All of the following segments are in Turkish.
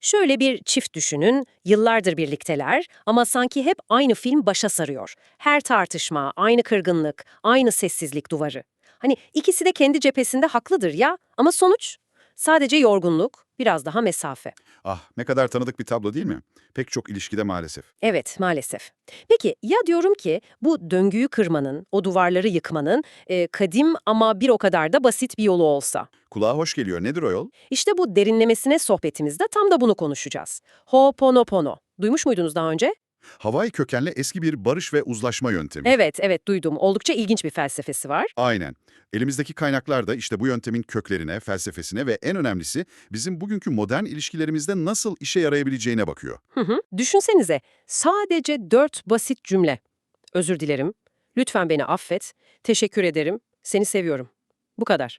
Şöyle bir çift düşünün, yıllardır birlikteler ama sanki hep aynı film başa sarıyor. Her tartışma, aynı kırgınlık, aynı sessizlik duvarı. Hani ikisi de kendi cephesinde haklıdır ya ama sonuç? Sadece yorgunluk, biraz daha mesafe. Ah ne kadar tanıdık bir tablo değil mi? Pek çok ilişkide maalesef. Evet, maalesef. Peki ya diyorum ki bu döngüyü kırmanın, o duvarları yıkmanın e, kadim ama bir o kadar da basit bir yolu olsa? Kulağa hoş geliyor. Nedir o yol? İşte bu derinlemesine sohbetimizde tam da bunu konuşacağız. Ho'oponopono. Duymuş muydunuz daha önce? Hawaii kökenli eski bir barış ve uzlaşma yöntemi. Evet, evet duydum. Oldukça ilginç bir felsefesi var. Aynen. Elimizdeki kaynaklar da işte bu yöntemin köklerine, felsefesine ve en önemlisi bizim bugünkü modern ilişkilerimizde nasıl işe yarayabileceğine bakıyor. Hı hı. Düşünsenize, sadece dört basit cümle. Özür dilerim, lütfen beni affet, teşekkür ederim, seni seviyorum. Bu kadar.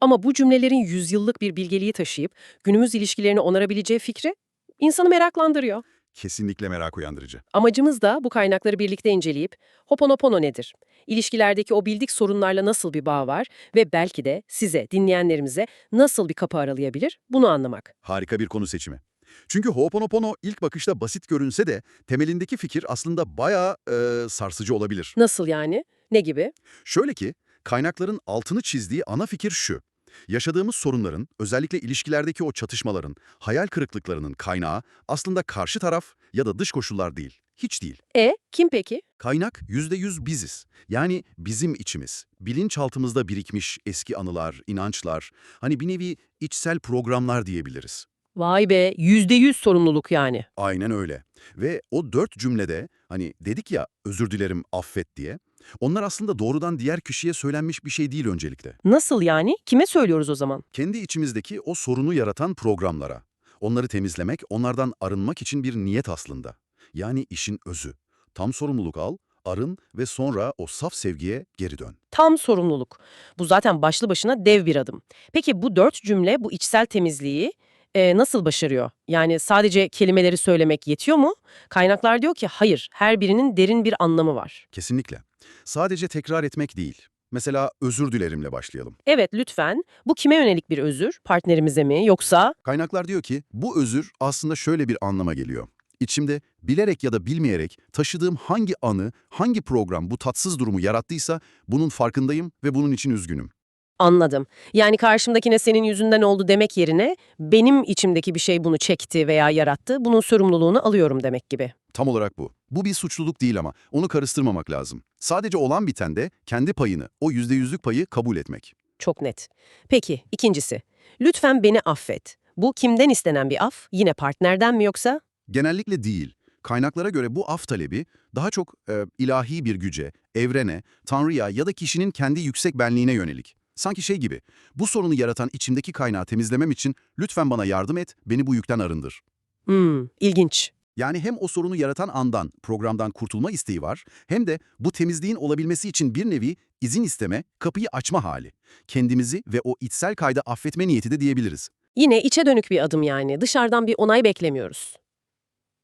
Ama bu cümlelerin yüzyıllık bir bilgeliği taşıyıp günümüz ilişkilerini onarabileceği fikri insanı meraklandırıyor. Kesinlikle merak uyandırıcı. Amacımız da bu kaynakları birlikte inceleyip Hoponopono nedir? İlişkilerdeki o bildik sorunlarla nasıl bir bağ var ve belki de size, dinleyenlerimize nasıl bir kapı aralayabilir bunu anlamak. Harika bir konu seçimi. Çünkü Ho'oponopono ilk bakışta basit görünse de temelindeki fikir aslında bayağı e, sarsıcı olabilir. Nasıl yani? Ne gibi? Şöyle ki, kaynakların altını çizdiği ana fikir şu. Yaşadığımız sorunların, özellikle ilişkilerdeki o çatışmaların, hayal kırıklıklarının kaynağı aslında karşı taraf ya da dış koşullar değil. Hiç değil. E, kim peki? Kaynak %100 biziz. Yani bizim içimiz. Bilinçaltımızda birikmiş eski anılar, inançlar, hani bir nevi içsel programlar diyebiliriz. Vay be, yüzde yüz sorumluluk yani. Aynen öyle. Ve o dört cümlede hani dedik ya özür dilerim affet diye. Onlar aslında doğrudan diğer kişiye söylenmiş bir şey değil öncelikle. Nasıl yani? Kime söylüyoruz o zaman? Kendi içimizdeki o sorunu yaratan programlara. Onları temizlemek, onlardan arınmak için bir niyet aslında. Yani işin özü. Tam sorumluluk al, arın ve sonra o saf sevgiye geri dön. Tam sorumluluk. Bu zaten başlı başına dev bir adım. Peki bu dört cümle bu içsel temizliği e, nasıl başarıyor? Yani sadece kelimeleri söylemek yetiyor mu? Kaynaklar diyor ki hayır, her birinin derin bir anlamı var. Kesinlikle. Sadece tekrar etmek değil. Mesela özür dilerimle başlayalım. Evet lütfen. Bu kime yönelik bir özür? Partnerimize mi yoksa? Kaynaklar diyor ki bu özür aslında şöyle bir anlama geliyor. İçimde bilerek ya da bilmeyerek taşıdığım hangi anı, hangi program bu tatsız durumu yarattıysa bunun farkındayım ve bunun için üzgünüm. Anladım. Yani karşımdakine senin yüzünden oldu demek yerine benim içimdeki bir şey bunu çekti veya yarattı, bunun sorumluluğunu alıyorum demek gibi. Tam olarak bu. Bu bir suçluluk değil ama onu karıştırmamak lazım. Sadece olan bitende kendi payını, o yüzde yüzlük payı kabul etmek. Çok net. Peki, ikincisi. Lütfen beni affet. Bu kimden istenen bir af? Yine partnerden mi yoksa? Genellikle değil. Kaynaklara göre bu af talebi daha çok e, ilahi bir güce, evrene, tanrıya ya da kişinin kendi yüksek benliğine yönelik. Sanki şey gibi, bu sorunu yaratan içimdeki kaynağı temizlemem için lütfen bana yardım et, beni bu yükten arındır. Hmm, ilginç. Yani hem o sorunu yaratan andan, programdan kurtulma isteği var, hem de bu temizliğin olabilmesi için bir nevi izin isteme, kapıyı açma hali. Kendimizi ve o içsel kaydı affetme niyeti de diyebiliriz. Yine içe dönük bir adım yani. Dışarıdan bir onay beklemiyoruz.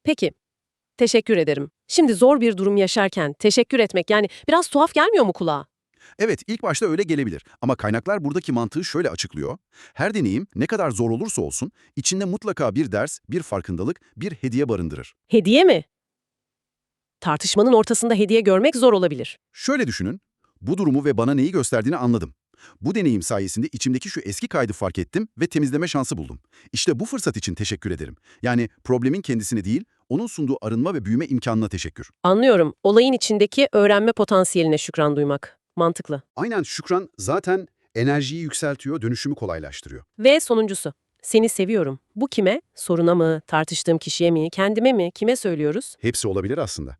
Peki. Teşekkür ederim. Şimdi zor bir durum yaşarken teşekkür etmek yani biraz tuhaf gelmiyor mu kulağa? Evet, ilk başta öyle gelebilir ama kaynaklar buradaki mantığı şöyle açıklıyor. Her deneyim ne kadar zor olursa olsun içinde mutlaka bir ders, bir farkındalık, bir hediye barındırır. Hediye mi? Tartışmanın ortasında hediye görmek zor olabilir. Şöyle düşünün, bu durumu ve bana neyi gösterdiğini anladım. Bu deneyim sayesinde içimdeki şu eski kaydı fark ettim ve temizleme şansı buldum. İşte bu fırsat için teşekkür ederim. Yani problemin kendisine değil, onun sunduğu arınma ve büyüme imkanına teşekkür. Anlıyorum. Olayın içindeki öğrenme potansiyeline şükran duymak. Mantıklı. Aynen şükran zaten enerjiyi yükseltiyor, dönüşümü kolaylaştırıyor. Ve sonuncusu. Seni seviyorum. Bu kime? Soruna mı? Tartıştığım kişiye mi? Kendime mi? Kime söylüyoruz? Hepsi olabilir aslında.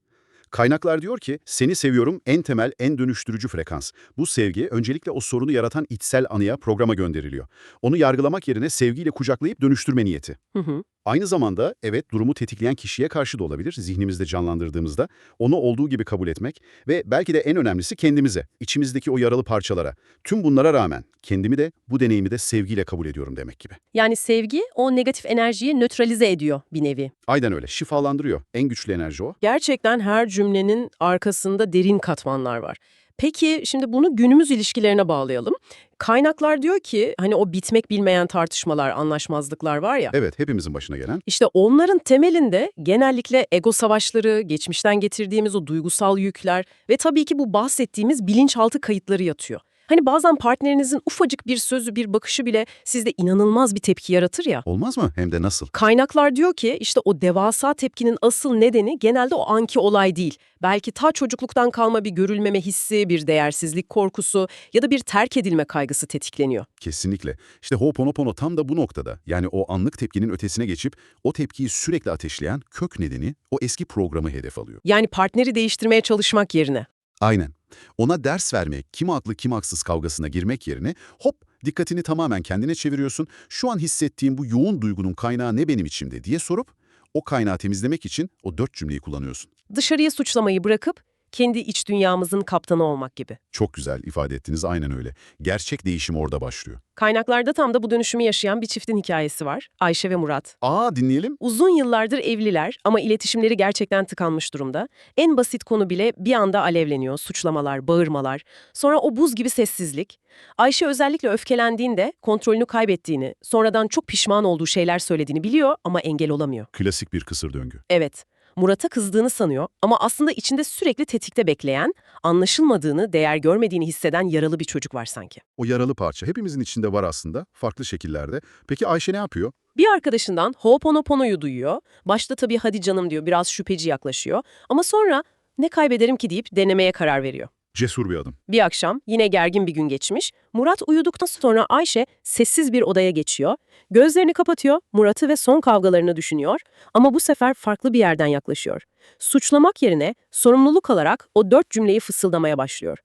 Kaynaklar diyor ki, seni seviyorum en temel, en dönüştürücü frekans. Bu sevgi öncelikle o sorunu yaratan içsel anıya, programa gönderiliyor. Onu yargılamak yerine sevgiyle kucaklayıp dönüştürme niyeti. Hı hı. Aynı zamanda evet durumu tetikleyen kişiye karşı da olabilir zihnimizde canlandırdığımızda. Onu olduğu gibi kabul etmek ve belki de en önemlisi kendimize, içimizdeki o yaralı parçalara. Tüm bunlara rağmen kendimi de bu deneyimi de sevgiyle kabul ediyorum demek gibi. Yani sevgi o negatif enerjiyi nötralize ediyor bir nevi. Aynen öyle şifalandırıyor. En güçlü enerji o. Gerçekten her cümlenin arkasında derin katmanlar var. Peki şimdi bunu günümüz ilişkilerine bağlayalım. Kaynaklar diyor ki hani o bitmek bilmeyen tartışmalar, anlaşmazlıklar var ya. Evet, hepimizin başına gelen. İşte onların temelinde genellikle ego savaşları, geçmişten getirdiğimiz o duygusal yükler ve tabii ki bu bahsettiğimiz bilinçaltı kayıtları yatıyor. Hani bazen partnerinizin ufacık bir sözü, bir bakışı bile sizde inanılmaz bir tepki yaratır ya. Olmaz mı? Hem de nasıl? Kaynaklar diyor ki işte o devasa tepkinin asıl nedeni genelde o anki olay değil. Belki ta çocukluktan kalma bir görülmeme hissi, bir değersizlik korkusu ya da bir terk edilme kaygısı tetikleniyor. Kesinlikle. İşte Ho'oponopono tam da bu noktada. Yani o anlık tepkinin ötesine geçip o tepkiyi sürekli ateşleyen kök nedeni o eski programı hedef alıyor. Yani partneri değiştirmeye çalışmak yerine. Aynen. Ona ders vermek, kim haklı kim haksız kavgasına girmek yerine hop dikkatini tamamen kendine çeviriyorsun. Şu an hissettiğim bu yoğun duygunun kaynağı ne benim içimde diye sorup o kaynağı temizlemek için o dört cümleyi kullanıyorsun. Dışarıya suçlamayı bırakıp kendi iç dünyamızın kaptanı olmak gibi. Çok güzel ifade ettiniz aynen öyle. Gerçek değişim orada başlıyor. Kaynaklarda tam da bu dönüşümü yaşayan bir çiftin hikayesi var. Ayşe ve Murat. Aa dinleyelim. Uzun yıllardır evliler ama iletişimleri gerçekten tıkanmış durumda. En basit konu bile bir anda alevleniyor. Suçlamalar, bağırmalar. Sonra o buz gibi sessizlik. Ayşe özellikle öfkelendiğinde kontrolünü kaybettiğini, sonradan çok pişman olduğu şeyler söylediğini biliyor ama engel olamıyor. Klasik bir kısır döngü. Evet, Murat'a kızdığını sanıyor ama aslında içinde sürekli tetikte bekleyen, anlaşılmadığını, değer görmediğini hisseden yaralı bir çocuk var sanki. O yaralı parça hepimizin içinde var aslında, farklı şekillerde. Peki Ayşe ne yapıyor? Bir arkadaşından Ho'oponopono'yu duyuyor. Başta tabii hadi canım diyor, biraz şüpheci yaklaşıyor. Ama sonra ne kaybederim ki deyip denemeye karar veriyor. Cesur bir adım. Bir akşam yine gergin bir gün geçmiş. Murat uyuduktan sonra Ayşe sessiz bir odaya geçiyor. Gözlerini kapatıyor, Murat'ı ve son kavgalarını düşünüyor ama bu sefer farklı bir yerden yaklaşıyor. Suçlamak yerine sorumluluk alarak o dört cümleyi fısıldamaya başlıyor.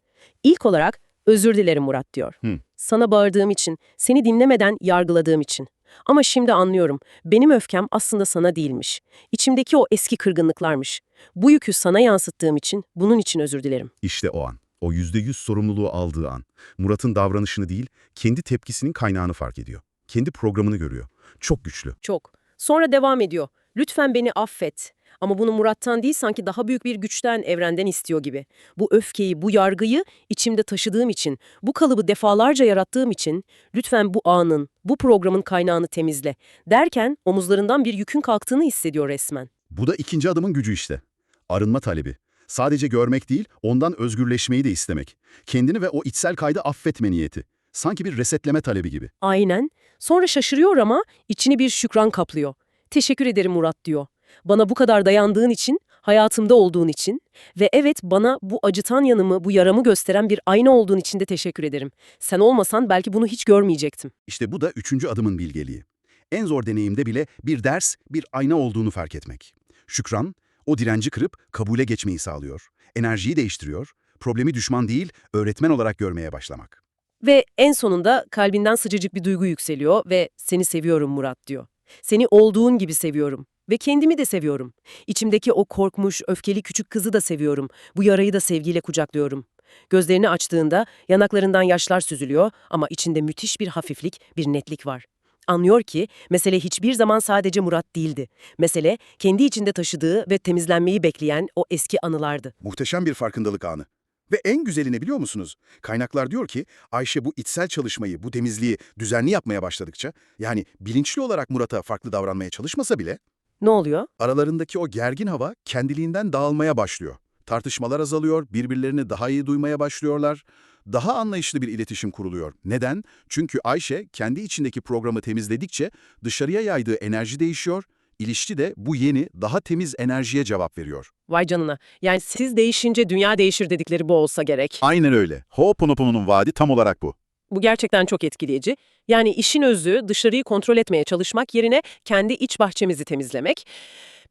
İlk olarak özür dilerim Murat diyor. Hı. Sana bağırdığım için, seni dinlemeden yargıladığım için. Ama şimdi anlıyorum. Benim öfkem aslında sana değilmiş. İçimdeki o eski kırgınlıklarmış. Bu yükü sana yansıttığım için bunun için özür dilerim. İşte o an. O yüzde yüz sorumluluğu aldığı an. Murat'ın davranışını değil, kendi tepkisinin kaynağını fark ediyor. Kendi programını görüyor. Çok güçlü. Çok. Sonra devam ediyor. Lütfen beni affet. Ama bunu Murat'tan değil sanki daha büyük bir güçten, evrenden istiyor gibi. Bu öfkeyi, bu yargıyı içimde taşıdığım için, bu kalıbı defalarca yarattığım için lütfen bu anın, bu programın kaynağını temizle. Derken omuzlarından bir yükün kalktığını hissediyor resmen. Bu da ikinci adımın gücü işte. Arınma talebi. Sadece görmek değil, ondan özgürleşmeyi de istemek. Kendini ve o içsel kaydı affetme niyeti. Sanki bir resetleme talebi gibi. Aynen. Sonra şaşırıyor ama içini bir şükran kaplıyor. Teşekkür ederim Murat diyor. Bana bu kadar dayandığın için, hayatımda olduğun için ve evet bana bu acıtan yanımı, bu yaramı gösteren bir ayna olduğun için de teşekkür ederim. Sen olmasan belki bunu hiç görmeyecektim. İşte bu da üçüncü adımın bilgeliği. En zor deneyimde bile bir ders, bir ayna olduğunu fark etmek. Şükran, o direnci kırıp kabule geçmeyi sağlıyor. Enerjiyi değiştiriyor, problemi düşman değil, öğretmen olarak görmeye başlamak. Ve en sonunda kalbinden sıcacık bir duygu yükseliyor ve seni seviyorum Murat diyor. Seni olduğun gibi seviyorum ve kendimi de seviyorum. İçimdeki o korkmuş, öfkeli küçük kızı da seviyorum. Bu yarayı da sevgiyle kucaklıyorum. Gözlerini açtığında yanaklarından yaşlar süzülüyor ama içinde müthiş bir hafiflik, bir netlik var. Anlıyor ki mesele hiçbir zaman sadece Murat değildi. Mesele kendi içinde taşıdığı ve temizlenmeyi bekleyen o eski anılardı. Muhteşem bir farkındalık anı. Ve en güzelini biliyor musunuz? Kaynaklar diyor ki Ayşe bu içsel çalışmayı, bu temizliği düzenli yapmaya başladıkça, yani bilinçli olarak Murat'a farklı davranmaya çalışmasa bile, Ne oluyor? aralarındaki o gergin hava kendiliğinden dağılmaya başlıyor. Tartışmalar azalıyor, birbirlerini daha iyi duymaya başlıyorlar. Daha anlayışlı bir iletişim kuruluyor. Neden? Çünkü Ayşe kendi içindeki programı temizledikçe dışarıya yaydığı enerji değişiyor, ilişki de bu yeni, daha temiz enerjiye cevap veriyor. Vay canına. Yani siz değişince dünya değişir dedikleri bu olsa gerek. Aynen öyle. Ho'oponopono'nun vaadi tam olarak bu. Bu gerçekten çok etkileyici. Yani işin özü dışarıyı kontrol etmeye çalışmak yerine kendi iç bahçemizi temizlemek.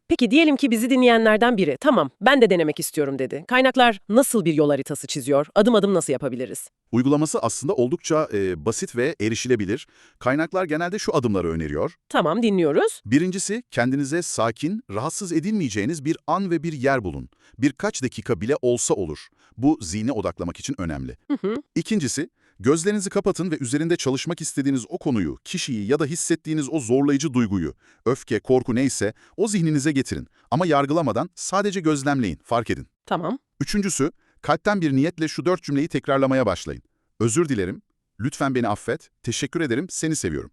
Peki diyelim ki bizi dinleyenlerden biri, tamam ben de denemek istiyorum dedi. Kaynaklar nasıl bir yol haritası çiziyor? Adım adım nasıl yapabiliriz? Uygulaması aslında oldukça e, basit ve erişilebilir. Kaynaklar genelde şu adımları öneriyor. Tamam dinliyoruz. Birincisi, kendinize sakin, rahatsız edilmeyeceğiniz bir an ve bir yer bulun. Birkaç dakika bile olsa olur. Bu zihne odaklamak için önemli. Hı hı. İkincisi, gözlerinizi kapatın ve üzerinde çalışmak istediğiniz o konuyu, kişiyi ya da hissettiğiniz o zorlayıcı duyguyu, öfke, korku neyse o zihninize getirin. Ama yargılamadan sadece gözlemleyin, fark edin. Tamam. Üçüncüsü, Kalpten bir niyetle şu dört cümleyi tekrarlamaya başlayın. Özür dilerim, lütfen beni affet, teşekkür ederim, seni seviyorum.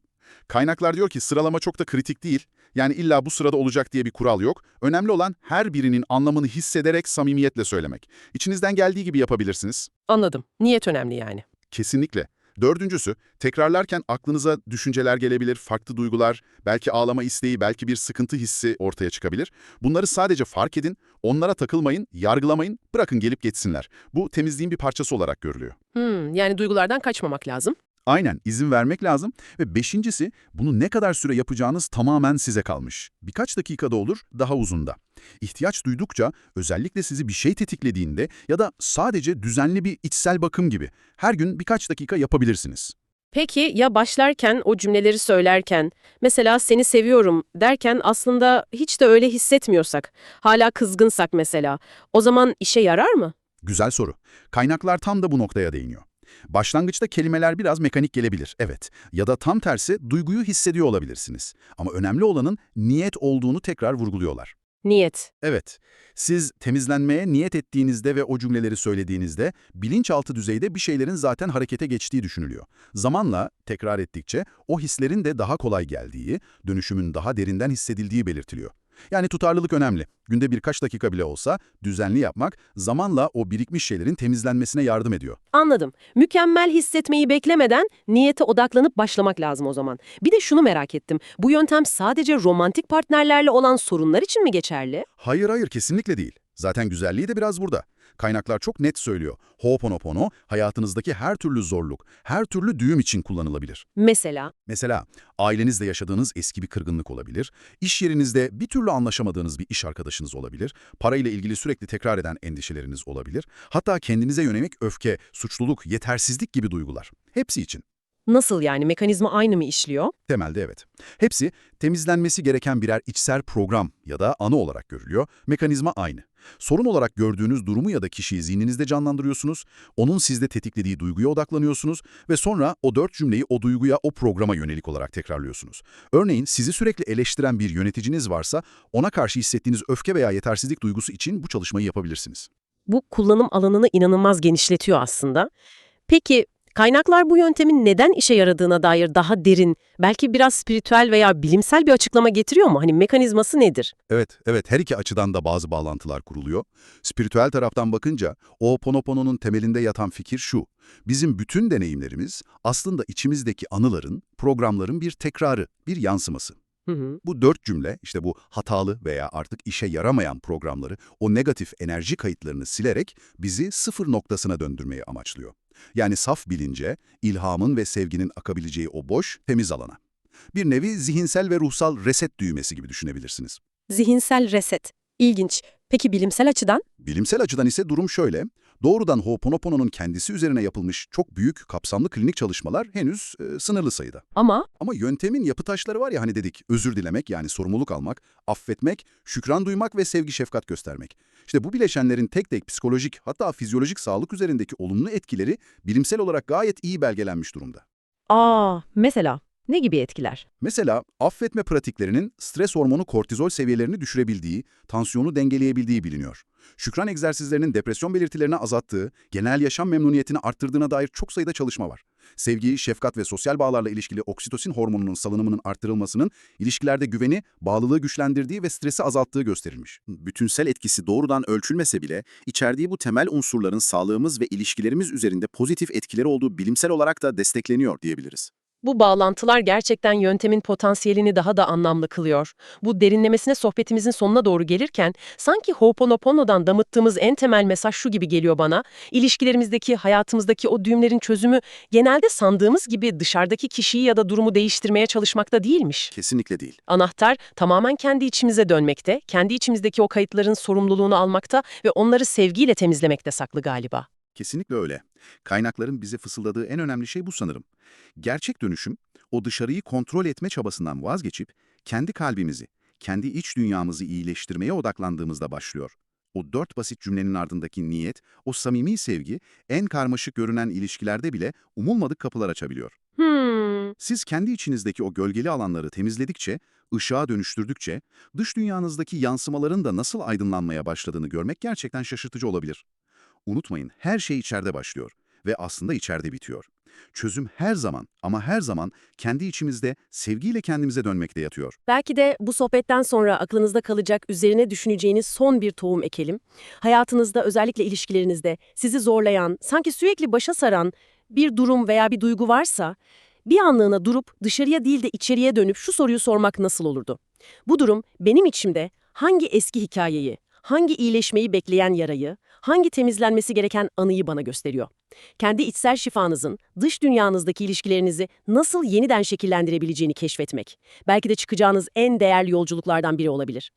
Kaynaklar diyor ki sıralama çok da kritik değil. Yani illa bu sırada olacak diye bir kural yok. Önemli olan her birinin anlamını hissederek samimiyetle söylemek. İçinizden geldiği gibi yapabilirsiniz. Anladım. Niyet önemli yani. Kesinlikle. Dördüncüsü, tekrarlarken aklınıza düşünceler gelebilir, farklı duygular, belki ağlama isteği, belki bir sıkıntı hissi ortaya çıkabilir. Bunları sadece fark edin, onlara takılmayın, yargılamayın, bırakın gelip geçsinler. Bu temizliğin bir parçası olarak görülüyor. Hmm, yani duygulardan kaçmamak lazım. Aynen, izin vermek lazım. Ve beşincisi, bunu ne kadar süre yapacağınız tamamen size kalmış. Birkaç dakikada olur, daha uzunda. İhtiyaç duydukça, özellikle sizi bir şey tetiklediğinde ya da sadece düzenli bir içsel bakım gibi her gün birkaç dakika yapabilirsiniz. Peki ya başlarken o cümleleri söylerken, mesela seni seviyorum derken aslında hiç de öyle hissetmiyorsak, hala kızgınsak mesela, o zaman işe yarar mı? Güzel soru. Kaynaklar tam da bu noktaya değiniyor. Başlangıçta kelimeler biraz mekanik gelebilir, evet. Ya da tam tersi duyguyu hissediyor olabilirsiniz. Ama önemli olanın niyet olduğunu tekrar vurguluyorlar. Niyet. Evet, siz temizlenmeye niyet ettiğinizde ve o cümleleri söylediğinizde bilinçaltı düzeyde bir şeylerin zaten harekete geçtiği düşünülüyor. Zamanla tekrar ettikçe o hislerin de daha kolay geldiği, dönüşümün daha derinden hissedildiği belirtiliyor. Yani tutarlılık önemli. Günde birkaç dakika bile olsa düzenli yapmak zamanla o birikmiş şeylerin temizlenmesine yardım ediyor. Anladım. Mükemmel hissetmeyi beklemeden niyete odaklanıp başlamak lazım o zaman. Bir de şunu merak ettim. Bu yöntem sadece romantik partnerlerle olan sorunlar için mi geçerli? Hayır hayır kesinlikle değil. Zaten güzelliği de biraz burada. Kaynaklar çok net söylüyor. Ho'oponopono hayatınızdaki her türlü zorluk, her türlü düğüm için kullanılabilir. Mesela, Mesela ailenizde yaşadığınız eski bir kırgınlık olabilir, iş yerinizde bir türlü anlaşamadığınız bir iş arkadaşınız olabilir, parayla ilgili sürekli tekrar eden endişeleriniz olabilir, hatta kendinize yönelik öfke, suçluluk, yetersizlik gibi duygular. Hepsi için. Nasıl yani mekanizma aynı mı işliyor? Temelde evet. Hepsi temizlenmesi gereken birer içsel program ya da anı olarak görülüyor. Mekanizma aynı. Sorun olarak gördüğünüz durumu ya da kişiyi zihninizde canlandırıyorsunuz, onun sizde tetiklediği duyguya odaklanıyorsunuz ve sonra o dört cümleyi o duyguya, o programa yönelik olarak tekrarlıyorsunuz. Örneğin sizi sürekli eleştiren bir yöneticiniz varsa ona karşı hissettiğiniz öfke veya yetersizlik duygusu için bu çalışmayı yapabilirsiniz. Bu kullanım alanını inanılmaz genişletiyor aslında. Peki kaynaklar bu yöntemin neden işe yaradığına dair daha derin, belki biraz spiritüel veya bilimsel bir açıklama getiriyor mu? Hani mekanizması nedir? Evet, evet her iki açıdan da bazı bağlantılar kuruluyor. Spiritüel taraftan bakınca Ho'oponopono'nun temelinde yatan fikir şu. Bizim bütün deneyimlerimiz aslında içimizdeki anıların, programların bir tekrarı, bir yansıması. Hı hı. Bu dört cümle, işte bu hatalı veya artık işe yaramayan programları, o negatif enerji kayıtlarını silerek bizi sıfır noktasına döndürmeyi amaçlıyor. Yani saf bilince, ilhamın ve sevginin akabileceği o boş, temiz alana. Bir nevi zihinsel ve ruhsal reset düğmesi gibi düşünebilirsiniz. Zihinsel reset. İlginç. Peki bilimsel açıdan? Bilimsel açıdan ise durum şöyle. Doğrudan Ho'oponopono'nun kendisi üzerine yapılmış çok büyük, kapsamlı klinik çalışmalar henüz e, sınırlı sayıda. Ama Ama yöntemin yapı taşları var ya hani dedik, özür dilemek yani sorumluluk almak, affetmek, şükran duymak ve sevgi şefkat göstermek. İşte bu bileşenlerin tek tek psikolojik hatta fizyolojik sağlık üzerindeki olumlu etkileri bilimsel olarak gayet iyi belgelenmiş durumda. aa mesela ne gibi etkiler? Mesela affetme pratiklerinin stres hormonu kortizol seviyelerini düşürebildiği, tansiyonu dengeleyebildiği biliniyor. Şükran egzersizlerinin depresyon belirtilerini azalttığı, genel yaşam memnuniyetini arttırdığına dair çok sayıda çalışma var. Sevgi, şefkat ve sosyal bağlarla ilişkili oksitosin hormonunun salınımının arttırılmasının ilişkilerde güveni, bağlılığı güçlendirdiği ve stresi azalttığı gösterilmiş. Bütünsel etkisi doğrudan ölçülmese bile, içerdiği bu temel unsurların sağlığımız ve ilişkilerimiz üzerinde pozitif etkileri olduğu bilimsel olarak da destekleniyor diyebiliriz. Bu bağlantılar gerçekten yöntemin potansiyelini daha da anlamlı kılıyor. Bu derinlemesine sohbetimizin sonuna doğru gelirken sanki Ho'oponopono'dan damıttığımız en temel mesaj şu gibi geliyor bana. İlişkilerimizdeki, hayatımızdaki o düğümlerin çözümü genelde sandığımız gibi dışarıdaki kişiyi ya da durumu değiştirmeye çalışmakta değilmiş. Kesinlikle değil. Anahtar tamamen kendi içimize dönmekte, kendi içimizdeki o kayıtların sorumluluğunu almakta ve onları sevgiyle temizlemekte saklı galiba. Kesinlikle öyle. Kaynakların bize fısıldadığı en önemli şey bu sanırım. Gerçek dönüşüm, o dışarıyı kontrol etme çabasından vazgeçip, kendi kalbimizi, kendi iç dünyamızı iyileştirmeye odaklandığımızda başlıyor. O dört basit cümlenin ardındaki niyet, o samimi sevgi, en karmaşık görünen ilişkilerde bile umulmadık kapılar açabiliyor. Hmm, Siz kendi içinizdeki o gölgeli alanları temizledikçe, ışığa dönüştürdükçe, dış dünyanızdaki yansımaların da nasıl aydınlanmaya başladığını görmek gerçekten şaşırtıcı olabilir. Unutmayın, her şey içeride başlıyor ve aslında içeride bitiyor. Çözüm her zaman ama her zaman kendi içimizde, sevgiyle kendimize dönmekte yatıyor. Belki de bu sohbetten sonra aklınızda kalacak, üzerine düşüneceğiniz son bir tohum ekelim. Hayatınızda, özellikle ilişkilerinizde sizi zorlayan, sanki sürekli başa saran bir durum veya bir duygu varsa, bir anlığına durup dışarıya değil de içeriye dönüp şu soruyu sormak nasıl olurdu? Bu durum benim içimde hangi eski hikayeyi, hangi iyileşmeyi bekleyen yarayı, hangi temizlenmesi gereken anıyı bana gösteriyor? Kendi içsel şifanızın dış dünyanızdaki ilişkilerinizi nasıl yeniden şekillendirebileceğini keşfetmek. Belki de çıkacağınız en değerli yolculuklardan biri olabilir.